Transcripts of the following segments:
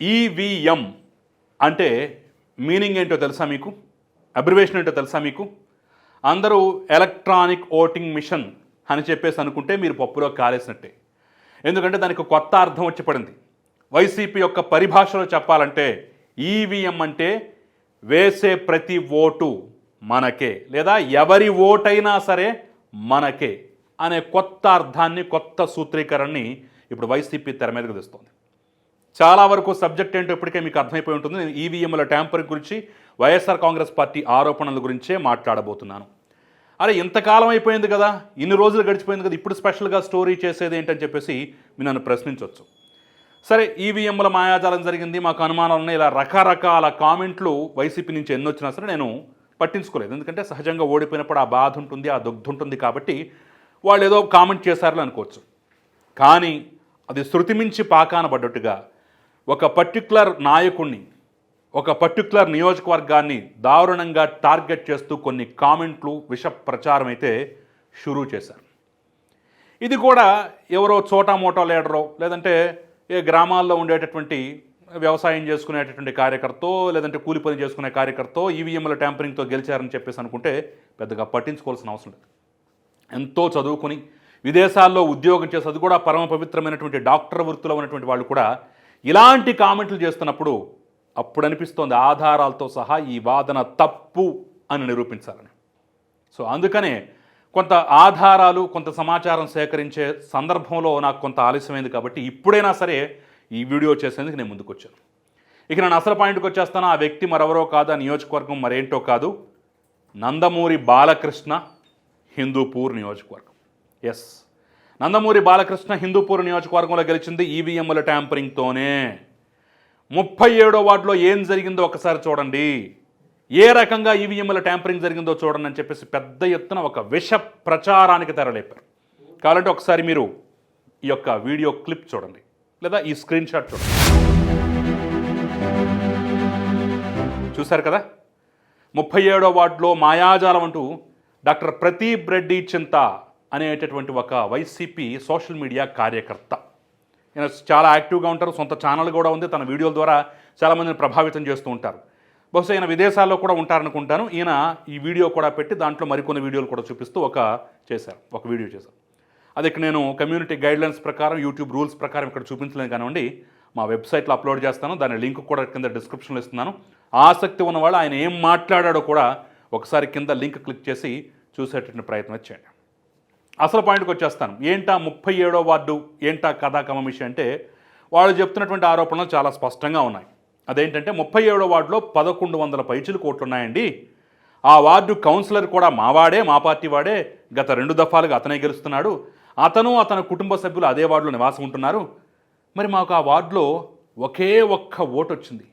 EVM అంటే meaning ఏంటో తెలుసా మీకు? అబ్రివేషన్ ఏంటో తెలుసా మీకు? అందరూ ఎలక్ట్రానిక్ ఓటింగ్ మిషన్ అని చెప్పేసి అనుకుంటే మీరు పప్పులో కాలేసినట్టే. ఎందుకంటే దానికి కొత్త అర్థం వచ్చి పడింది. వైసీపీ యొక్క పరిభాషలో చెప్పాలంటే ఈవీఎం అంటే వేసే ప్రతి ఓటు మనకే లేదా ఎవరి ఓటైనా సరే మనకే అనే కొత్త అర్థాన్ని కొత్త సూత్రీకరణని ఇప్పుడు వైసీపీ తెర మీదకు తెస్తుంది. చాలా వరకు సబ్జెక్ట్ ఏంటో ఇప్పటికే మీకు అర్థమైపోయి ఉంటుంది. నేను ఈవీఎంల ట్యాంపరింగ్ గురించి వైఎస్ఆర్ కాంగ్రెస్ పార్టీ ఆరోపణల గురించే మాట్లాడబోతున్నాను. అరే ఇంతకాలం అయిపోయింది కదా. ఇన్ని రోజులు గడిచిపోయింది కదా. ఇప్పుడు స్పెషల్గా స్టోరీ చేసేది ఏంటని చెప్పేసి మీరు నన్ను ప్రశ్నించవచ్చు సరే ఈవీఎంల మాయాజాలం జరిగింది. మాకు అనుమానాలు ఉన్నాయి. ఇలా రకరకాల కామెంట్లు వైసీపీ నుంచి ఎన్ని వచ్చినా సరే నేను పట్టించుకోలేదు. ఎందుకంటే సహజంగా ఓడిపోయినప్పుడు ఆ బాధ ఉంటుంది ఆ దుగ్ధ ఉంటుంది కాబట్టి వాళ్ళు ఏదో కామెంట్ చేశారని అనుకోవచ్చు. కానీ అది శృతిమించి పాకానబడ్డట్టుగా ఒక పర్టికులర్ నాయకుణ్ణి ఒక పర్టికులర్ నియోజకవర్గాన్ని దారుణంగా టార్గెట్ చేస్తూ కొన్ని కామెంట్లు విష ప్రచారం అయితే షురూ చేశారు. ఇది కూడా ఎవరో చోటా మోటో లీడరో లేదంటే ఏ గ్రామాల్లో ఉండేటటువంటి వ్యవసాయం చేసుకునేటటువంటి కార్యకర్తో లేదంటే కూలి పని చేసుకునే కార్యకర్తో ఈవీఎంల ట్యాంపరింగ్తో గెలిచారని చెప్పేసి అనుకుంటే పెద్దగా పట్టించుకోవాల్సిన అవసరం లేదు. ఎంతో చదువుకుని విదేశాల్లో ఉద్యోగం చేసి అది కూడా పరమ పవిత్రమైనటువంటి డాక్టర్ వృత్తిలో ఉన్నటువంటి వాళ్ళు కూడా ఇలాంటి కామెంట్లు చేస్తున్నప్పుడు అప్పుడు అనిపిస్తోంది ఆధారాలతో సహా ఈ వాదన తప్పు అని నిరూపించాలని. సో అందుకనే కొంత ఆధారాలు కొంత సమాచారం సేకరించే సందర్భంలో నాకు కొంత ఆలస్యమైంది కాబట్టి ఇప్పుడైనా సరే ఈ వీడియో చేసేందుకు నేను ముందుకు వచ్చాను ఇక నేను అసలు పాయింట్కి వచ్చేస్తాను? ఆ వ్యక్తి మరెవరో కాదు? ఆ నియోజకవర్గం మరేంటో కాదు. నందమూరి బాలకృష్ణ హిందూపూర్ నియోజకవర్గం. ఎస్ నందమూరి బాలకృష్ణ హిందూపూర్ నియోజకవర్గంలో గెలిచింది ఈవీఎంల ట్యాంపరింగ్తోనే. ముప్పై ఏడో వార్డులో ఏం జరిగిందో ఒకసారి చూడండి. ఏ రకంగా ఈవీఎంల ట్యాంపరింగ్ జరిగిందో చూడండి అని చెప్పేసి పెద్ద ఎత్తున ఒక విష ప్రచారానికి తెరలేపారు. కావాలంటే ఒకసారి మీరు ఈ యొక్క వీడియో క్లిప్ చూడండి. లేదా ఈ స్క్రీన్ షాట్ చూడండి. చూశారు కదా? ముప్పై ఏడో వార్డులో మాయాజాలం అంటూ డాక్టర్ ప్రదీప్ రెడ్డి చింత అనేటటువంటి ఒక వైసీపీ సోషల్ మీడియా కార్యకర్త. ఈయన చాలా యాక్టివ్గా ఉంటారు సొంత ఛానల్ కూడా ఉంది తన వీడియోల ద్వారా చాలామందిని ప్రభావితం చేస్తూ ఉంటారు. బహుశా ఈయన విదేశాల్లో కూడా ఉంటారనుకుంటాను. ఈయన ఈ వీడియో కూడా పెట్టి దాంట్లో మరికొన్ని వీడియోలు కూడా చూపిస్తూ ఒక చేశారు ఒక వీడియో చేశారు. అది ఇక్కడ నేను కమ్యూనిటీ గైడ్లైన్స్ ప్రకారం యూట్యూబ్ రూల్స్ ప్రకారం ఇక్కడ చూపించలేను కానివ్వండి మా వెబ్సైట్లో అప్లోడ్ చేస్తాను దాని లింక్ కూడా కింద డిస్క్రిప్షన్లో ఇస్తున్నాను. ఆసక్తి ఉన్నవాళ్ళు ఆయన ఏం మాట్లాడాడో కూడా ఒకసారి కింద లింక్ క్లిక్ చేసి చూసేటటువంటి ప్రయత్నం చేయండి. అసలు పాయింట్కి వచ్చేస్తాను. ఏంటా ముప్పై ఏడో వార్డు ఏంటా కథా కమమిషి అంటే వాళ్ళు చెప్తున్నటువంటి ఆరోపణలు చాలా స్పష్టంగా ఉన్నాయి. అదేంటంటే ముప్పై ఏడో వార్డులో పదకొండు వందల పైచులు కోట్లు ఉన్నాయండి ఆ వార్డు కౌన్సిలర్ కూడా మావాడే మా పార్టీ వాడే. గత రెండు దఫాలుగా అతనే గెలుస్తున్నాడు. అతను అతని కుటుంబ సభ్యులు అదే వార్డులో నివాసం ఉంటున్నారు. మరి మాకు ఆ వార్డులో ఒకే ఒక్క ఓటు వచ్చింది.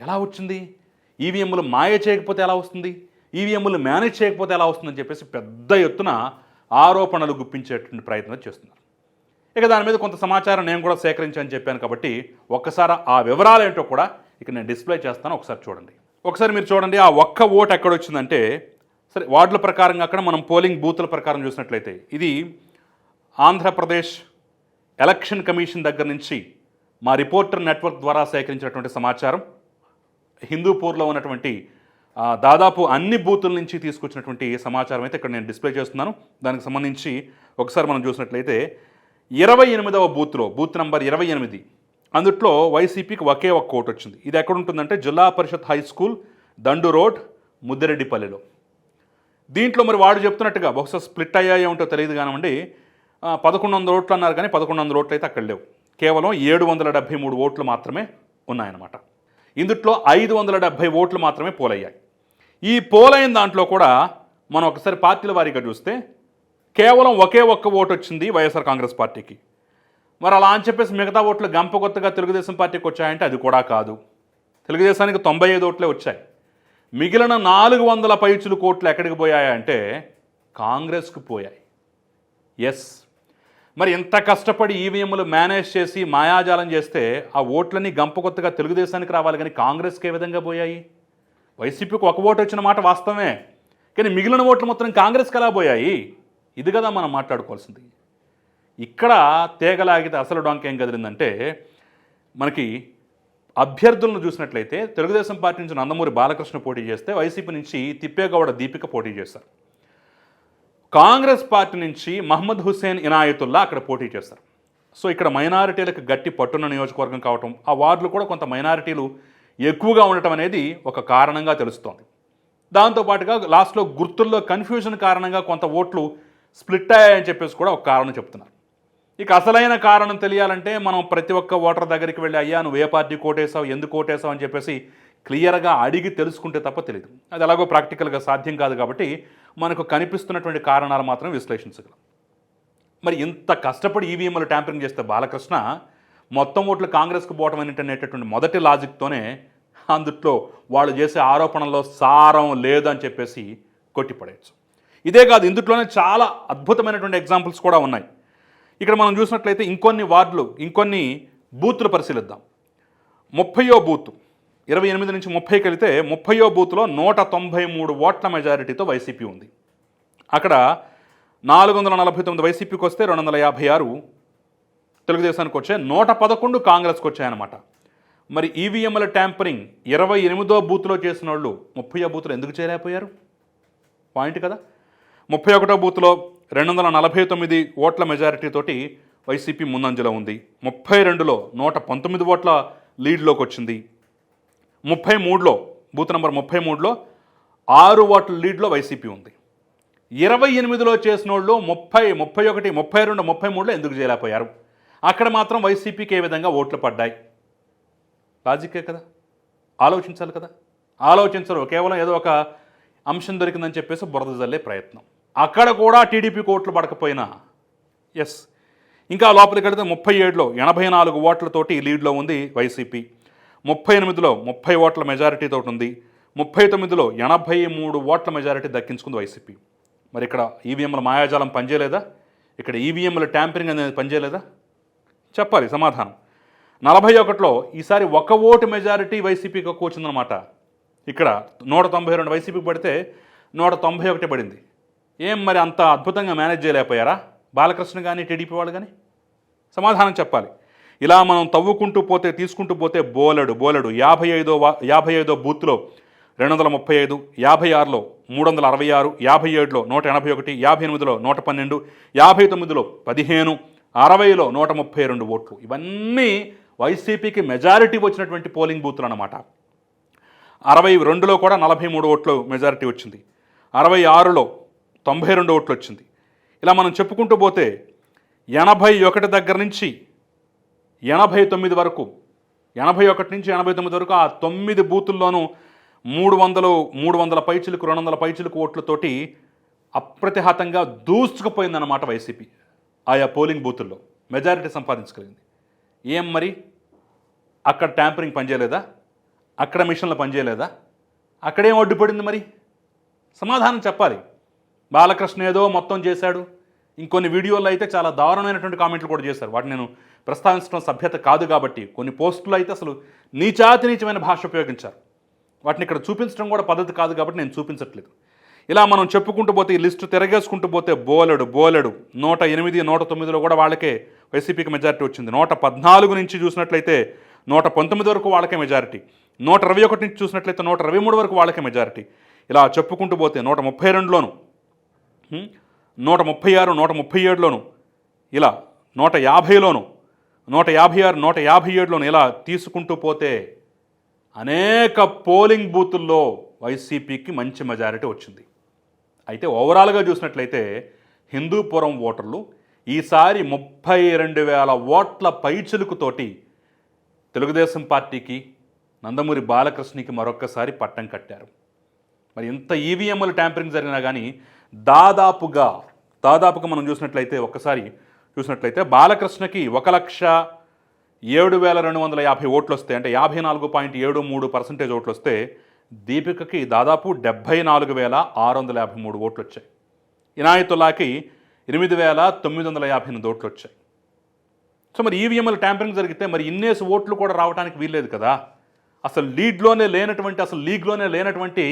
ఎలా వచ్చింది? ఈవీఎంలు మాయ చేయకపోతే ఎలా వస్తుంది? ఈవీఎంలు మేనేజ్ చేయకపోతే ఎలా వస్తుందని చెప్పేసి పెద్ద ఎత్తున ఆరోపణలు గుప్పించేటువంటి ప్రయత్నం చేస్తున్నారు. ఇక దాని మీద కొంత సమాచారం నేను కూడా సేకరించని చెప్పాను కాబట్టి ఒక్కసారి ఆ వివరాలు ఏంటో కూడా ఇక నేను డిస్ప్లే చేస్తాను ఒకసారి చూడండి. ఒకసారి మీరు చూడండి ఆ ఒక్క ఓటు ఎక్కడ వచ్చిందంటే సరే వార్డుల ప్రకారంగా అక్కడ మనం పోలింగ్ బూతుల ప్రకారం చూసినట్లయితే ఇది ఆంధ్రప్రదేశ్ ఎలక్షన్ కమిషన్ దగ్గర నుంచి మా రిపోర్టర్ నెట్వర్క్ ద్వారా సేకరించినటువంటి సమాచారం. హిందూపూర్లో ఉన్నటువంటి దాదాపు అన్ని బూతుల నుంచి తీసుకొచ్చినటువంటి సమాచారం అయితే ఇక్కడ నేను డిస్ప్లే చేస్తున్నాను. దానికి సంబంధించి ఒకసారి మనం చూసినట్లయితే ఇరవై ఎనిమిదవ బూత్లో బూత్ నంబర్ ఇరవై ఎనిమిది అందుట్లో వైసీపీకి ఒకే ఒక్క ఓటు వచ్చింది. ఇది ఎక్కడ ఉంటుందంటే Zilla Parishad high school Dandu road ముద్దిరెడ్డిపల్లిలో. దీంట్లో మరి వాడు చెప్తున్నట్టుగా బహుశా స్ప్లిట్ అయ్యాయో ఉంటో తెలియదు కానివ్వండి పదకొండు వందల ఓట్లు అన్నారు కానీ పదకొండు వందల ఓట్లు అయితే అక్కడ లేవు. కేవలం ఏడు వందల డెబ్భై మూడు ఓట్లు మాత్రమే ఉన్నాయన్నమాట. ఇందుట్లో ఐదు వందల డెబ్భై ఓట్లు మాత్రమే పోలయ్యాయి. ఈ పోలైన దాంట్లో కూడా మనం ఒకసారి పార్టీల వారీగా చూస్తే కేవలం ఒకే ఒక్క ఓటు వచ్చింది వైఎస్ఆర్ కాంగ్రెస్ పార్టీకి. మరి అలా అని చెప్పేసి మిగతా ఓట్లు గంప కొత్తగా తెలుగుదేశం పార్టీకి వచ్చాయంటే అది కూడా కాదు. తెలుగుదేశానికి తొంభై ఐదు ఓట్లే వచ్చాయి. మిగిలిన నాలుగు వందల పైచులు కోట్లు ఎక్కడికి పోయాయంటే కాంగ్రెస్కు పోయాయి. ఎస్ మరి ఇంత కష్టపడి ఈవీఎంలు మేనేజ్ చేసి మాయాజాలం చేస్తే ఆ ఓట్లన్నీ గంప కొత్తగా తెలుగుదేశానికి రావాలి కానీ కాంగ్రెస్కి ఏ విధంగా పోయాయి? వైసీపీకి ఒక ఓటు వచ్చిన మాట వాస్తవమే. కానీ మిగిలిన ఓట్లు మొత్తం కాంగ్రెస్కి ఎలా పోయాయి? ఇది కదా మనం మాట్లాడుకోవాల్సింది. ఇక్కడ తేగలాగితే అసలు డొంక ఏం కదిలిందంటే మనకి అభ్యర్థులను చూసినట్లయితే తెలుగుదేశం పార్టీ నుంచి నందమూరి బాలకృష్ణ పోటీ చేస్తే వైసీపీ నుంచి తిప్పేగౌడ దీపిక పోటీ చేస్తారు కాంగ్రెస్ పార్టీ నుంచి మహమ్మద్ హుస్సేన్ ఇనాయతుల్లా అక్కడ పోటీ చేస్తారు సో ఇక్కడ మైనారిటీలకు గట్టి పట్టున్న నియోజకవర్గం కావటం ఆ వార్డులు కూడా కొంత మైనారిటీలు ఎక్కువగా ఉండటం అనేది ఒక కారణంగా తెలుస్తోంది. దాంతోపాటుగా లాస్ట్లో గుర్తుల్లో కన్ఫ్యూజన్ కారణంగా కొంత ఓట్లు స్ప్లిట్ అయ్యాయని చెప్పేసి కూడా ఒక కారణం చెప్తున్నారు. ఇక అసలైన కారణం తెలియాలంటే మనం ప్రతి ఒక్క ఓటర్ దగ్గరికి వెళ్ళి అయ్యా నువ్వు ఏ పార్టీ కోటేసావు ఎందుకు కోటేసావు అని చెప్పేసి క్లియర్గా అడిగి తెలుసుకుంటే తప్ప తెలియదు అది ఎలాగో ప్రాక్టికల్గా సాధ్యం కాదు కాబట్టి మనకు కనిపిస్తున్నటువంటి కారణాలు మాత్రం విశ్లేషించగలం. మరి ఇంత కష్టపడి ఈవీఎంలు ట్యాంపరింగ్ చేస్తే బాలకృష్ణ మొత్తం ఓట్లు కాంగ్రెస్కు పోవటం అనేటటువంటి మొదటి లాజిక్తోనే అందుట్లో వాళ్ళు చేసే ఆరోపణల్లో సారం లేదని చెప్పేసి కొట్టిపడేయచ్చు. ఇదే కాదు ఇందుట్లోనే చాలా అద్భుతమైనటువంటి ఎగ్జాంపుల్స్ కూడా ఉన్నాయి. ఇక్కడ మనం చూసినట్లయితే ఇంకొన్ని వార్డులు ఇంకొన్ని బూత్లు పరిశీలిద్దాం. ముప్పయో బూత్ ఇరవై ఎనిమిది నుంచి ముప్పైకి వెళితే ముప్పయో బూత్లో నూట తొంభై మూడు ఓట్ల మెజారిటీతో వైసీపీ ఉంది. అక్కడ నాలుగు వందల నలభై తొమ్మిది వైసీపీకి వస్తే రెండు వందల యాభై ఆరు తెలుగుదేశానికి వచ్చాయి నూట పదకొండు కాంగ్రెస్కి వచ్చాయన్నమాట. మరి ఈవీఎంల ట్యాంపరింగ్ ఇరవై ఎనిమిదో బూత్లో చేసిన వాళ్ళు ముప్పై బూత్లో ఎందుకు చేయలేకపోయారు పాయింట్ కదా. ముప్పై ఒకటో బూత్లో రెండు వందల నలభై తొమ్మిది ఓట్ల మెజారిటీతోటి వైసీపీ ముందంజలో ఉంది. ముప్పై రెండులో నూట పంతొమ్మిది ఓట్ల లీడ్లోకి వచ్చింది. ముప్పై మూడులో బూత్ నెంబర్ ముప్పై మూడులో ఆరు ఓట్ల లీడ్లో వైసీపీ ఉంది. ఇరవై ఎనిమిదిలో చేసిన వాళ్ళు ముప్పై ముప్పై ఒకటి ముప్పై రెండు ముప్పై మూడులో ఎందుకు చేయలేకపోయారు అక్కడ మాత్రం వైసీపీకి ఏ విధంగా ఓట్లు పడ్డాయి? లాజిక్కే కదా? ఆలోచించాలి కదా? ఆలోచించరు. కేవలం ఏదో ఒక అంశం దొరికిందని చెప్పేసి బురద జల్లే ప్రయత్నం. అక్కడ కూడా టీడీపీ ఓట్లు పడకపోయినా ఎస్ ఇంకా లోపలికి వెళితే ముప్పై ఏడులో ఎనభై నాలుగు ఓట్లతోటి లీడ్లో ఉంది వైసీపీ. ముప్పై ఎనిమిదిలో ముప్పై ఓట్ల మెజారిటీతో ఉంది. ముప్పై తొమ్మిదిలో ఎనభై మూడు ఓట్ల మెజారిటీ దక్కించుకుంది వైసీపీ. మరి ఇక్కడ ఈవీఎంల మాయాజాలం పనిచేయలేదా? ఇక్కడ ఈవీఎంల ట్యాంపరింగ్ అనేది పనిచేయలేదా? చెప్పాలి సమాధానం. నలభై ఒకటిలో ఈసారి ఒక ఓటు మెజారిటీ వైసీపీకి ఎక్కువ వచ్చిందనమాట ఇక్కడ నూట తొంభై రెండు వైసీపీకి పడితే నూట తొంభై ఒకటి పడింది. ఏం మరి అంత అద్భుతంగా మేనేజ్ చేయలేకపోయారా? బాలకృష్ణ కానీ టీడీపీ వాళ్ళు కానీ సమాధానం చెప్పాలి. ఇలా మనం తవ్వుకుంటూ పోతే తీసుకుంటూ పోతే బోలెడు బోలెడు. యాభై ఐదో యాభై ఐదో బూత్లో రెండు వందల ముప్పై ఐదు యాభై ఆరులో మూడు వందల అరవై ఆరు యాభై ఏడులో నూట ఎనభై ఒకటి యాభై ఎనిమిదిలో నూట పన్నెండు యాభై తొమ్మిదిలో పదిహేను అరవైలో నూట ముప్పై రెండు ఓట్లు. ఇవన్నీ వైసీపీకి మెజారిటీ వచ్చినటువంటి పోలింగ్ బూత్లు అనమాట అరవై రెండులో కూడా నలభై మూడు ఓట్లు మెజారిటీ వచ్చింది. అరవై ఆరులో తొంభై రెండు ఓట్లు వచ్చింది. ఇలా మనం చెప్పుకుంటూ పోతే ఎనభై ఒకటి దగ్గర నుంచి ఎనభై తొమ్మిది వరకు ఎనభై ఒకటి నుంచి ఎనభై తొమ్మిది వరకు ఆ తొమ్మిది బూతుల్లోనూ మూడు వందలు మూడు వందల పైచిలకు రెండు వందల పైచిలకు ఓట్లతోటి అప్రతిహతంగా దూసుకుపోయిందన్నమాట వైసీపీ. ఆయా పోలింగ్ బూతుల్లో మెజారిటీ సంపాదించగలిగింది ఏం మరి? అక్కడ ట్యాంపరింగ్ పనిచేయలేదా? అక్కడ మిషన్లు పనిచేయలేదా? అక్కడేం అడ్డుపడింది మరి? సమాధానం చెప్పాలి. బాలకృష్ణ ఏదో మొత్తం చేశాడు. ఇంకొన్ని వీడియోలు అయితే చాలా దారుణమైనటువంటి కామెంట్లు కూడా చేశారు. వాటిని నేను ప్రస్తావించడం సభ్యత కాదు కాబట్టి కొన్ని పోస్టులు అయితే అసలు నీచాతి నీచమైన భాష ఉపయోగించారు. వాటిని ఇక్కడ చూపించడం కూడా పద్ధతి కాదు కాబట్టి నేను చూపించట్లేదు. ఇలా మనం చెప్పుకుంటూ పోతే ఈ లిస్టు తిరగేసుకుంటూ పోతే బోలెడు బోలెడు. నూట ఎనిమిది నూట తొమ్మిదిలో కూడా వాళ్ళకే వైసీపీకి మెజారిటీ వచ్చింది. నూట పద్నాలుగు నుంచి చూసినట్లయితే నూట పంతొమ్మిది వరకు వాళ్ళకే మెజారిటీ. నూట ఇరవై ఒకటి నుంచి చూసినట్లయితే నూట ఇరవై మూడు వరకు వాళ్ళకే మెజారిటీ. ఇలా చెప్పుకుంటూ పోతే నూట ముప్పై రెండులోను నూట ముప్పై ఆరు నూట ముప్పై ఏడులోను ఇలా నూట యాభైలోను నూట యాభై ఆరు నూట యాభై ఏడులోను ఇలా తీసుకుంటూ పోతే అనేక పోలింగ్ బూతుల్లో వైసీపీకి మంచి మెజారిటీ వచ్చింది. అయితే ఓవరాల్గా చూసినట్లయితే హిందూపురం ఓటర్లు ఈసారి ముప్పై రెండు వేల ఓట్ల పైచిలుకుతోటి తెలుగుదేశం పార్టీకి నందమూరి బాలకృష్ణకి మరొక్కసారి పట్టం కట్టారు. మరి ఇంత ఈవీఎంలు ట్యాంపరింగ్ జరిగినా కానీ దాదాపుగా దాదాపుగా మనం చూసినట్లయితే ఒక్కసారి చూసినట్లయితే బాలకృష్ణకి ఒక లక్ష ఏడు వేల రెండు వందల యాభై ఓట్లు వస్తాయి. అంటే యాభై నాలుగు పాయింట్ ఏడు మూడు పర్సెంటేజ్ ఓట్లు వస్తే దీపికకి దాదాపు డెబ్భై నాలుగు వేల ఆరు వందల యాభై మూడు ఓట్లు వచ్చాయి ఇనాయతుల్లాకి ఎనిమిది వేల తొమ్మిది వందల యాభై ఎనిమిది ఓట్లు వచ్చాయి సో మరి ఈవీఎంలు ట్యాంపరింగ్ జరిగితే మరి ఇన్నేసి ఓట్లు కూడా రావడానికి వీల్లేదు కదా? అసలు లీడ్లోనే లేనటువంటి అసలు లీగ్లోనే లేనటువంటి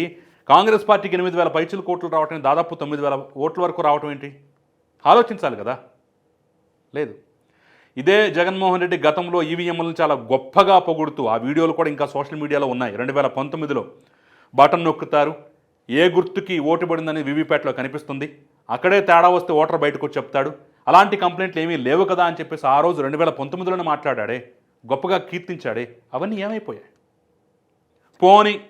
కాంగ్రెస్ పార్టీకి ఎనిమిది వేల పైచులు కోట్లు రావటం దాదాపు తొమ్మిది వేల ఓట్ల వరకు రావటం ఏంటి? ఆలోచించాలి కదా? లేదు. ఇదే జగన్మోహన్ రెడ్డి గతంలో ఈవీఎంలను చాలా గొప్పగా పొగుడుతూ ఆ వీడియోలు కూడా ఇంకా సోషల్ మీడియాలో ఉన్నాయి. రెండు వేల పంతొమ్మిదిలో బటన్ నొక్కుతారు. ఏ గుర్తుకి ఓటు పడిందని వీవీప్యాట్లో కనిపిస్తుంది. అక్కడే తేడా వస్తే ఓటర్ బయటకు వచ్చి చెప్తాడు. అలాంటి కంప్లైంట్లు ఏమీ లేవు కదా అని చెప్పేసి ఆ రోజు రెండు వేల పంతొమ్మిదిలోనే మాట్లాడాడే. గొప్పగా కీర్తించాడే. అవన్నీ ఏమైపోయాయి? పోని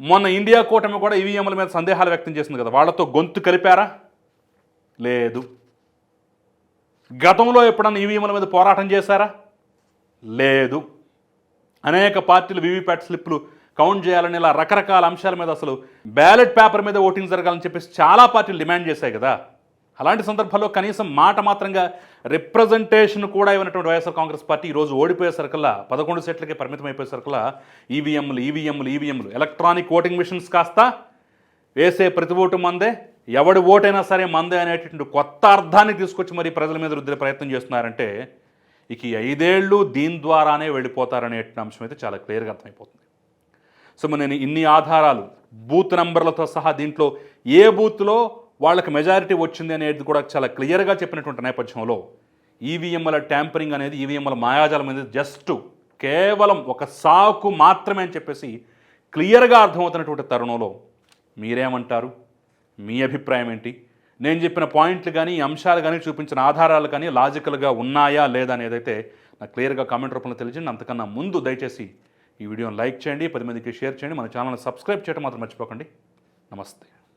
మొన్న ఇండియా కూటమి కూడా ఈవీఎంల మీద సందేహాలు వ్యక్తం చేసింది కదా. వాళ్ళతో గొంతు కలిపారా? లేదు. గతంలో ఎప్పుడన్నా ఈవీఎంల మీద పోరాటం చేశారా? లేదు. అనేక పార్టీలు వీవీప్యాట్ స్లిప్లు కౌంట్ చేయాలని ఇలా రకరకాల అంశాల మీద అసలు బ్యాలెట్ పేపర్ మీద ఓటింగ్ జరగాలని చెప్పేసి చాలా పార్టీలు డిమాండ్ చేశాయి కదా. అలాంటి సందర్భాల్లో కనీసం మాట మాత్రంగా రిప్రజెంటేషన్ కూడా ఇవ్వనటువంటి వైఎస్ఆర్ కాంగ్రెస్ పార్టీ ఈరోజు ఓడిపోయేసరికల్లా పదకొండు సీట్లకే పరిమితం అయిపోయేసరికల్లా ఈవీఎంలు ఈవీఎంలు ఈవీఎంలు ఎలక్ట్రానిక్ ఓటింగ్ మిషన్స్ కాస్త వేసే ప్రతి ఓటు మందే. ఎవడి ఓటైనా సరే మందే అనేటటువంటి కొత్త అర్థాన్ని తీసుకొచ్చి మరి ప్రజల మీద రుద్దే ప్రయత్నం చేస్తున్నారంటే ఇక ఈ ఐదేళ్ళు దీని ద్వారానే వెళ్ళిపోతారనే అంశం అయితే చాలా క్లియర్గా అర్థమైపోతుంది. సో నేను ఇన్ని ఆధారాలు బూత్ నంబర్లతో సహా దీంట్లో ఏ బూత్లో వాళ్ళకి మెజారిటీ వచ్చింది అనేది కూడా చాలా క్లియర్గా చెప్పినటువంటి నేపథ్యంలో ఈవీఎంల ట్యాంపరింగ్ అనేది ఈవీఎంల మాయాజాలం అనేది జస్ట్ కేవలం ఒక సాకు మాత్రమే అని చెప్పేసి క్లియర్గా అర్థమవుతున్నటువంటి తరుణంలో మీరేమంటారు? మీ అభిప్రాయం ఏంటి? నేను చెప్పిన పాయింట్లు కానీ ఈ అంశాలు కానీ చూపించిన ఆధారాలు కానీ లాజికల్గా ఉన్నాయా లేదా అనేదైతే నాకు క్లియర్గా కామెంట్ రూపంలో తెలియజేయండి. అంతకన్నా ముందు దయచేసి ఈ వీడియోని లైక్ చేయండి పది మందికి షేర్ చేయండి. మన ఛానల్ని సబ్స్క్రైబ్ చేయడం మాత్రం మర్చిపోకండి. నమస్తే.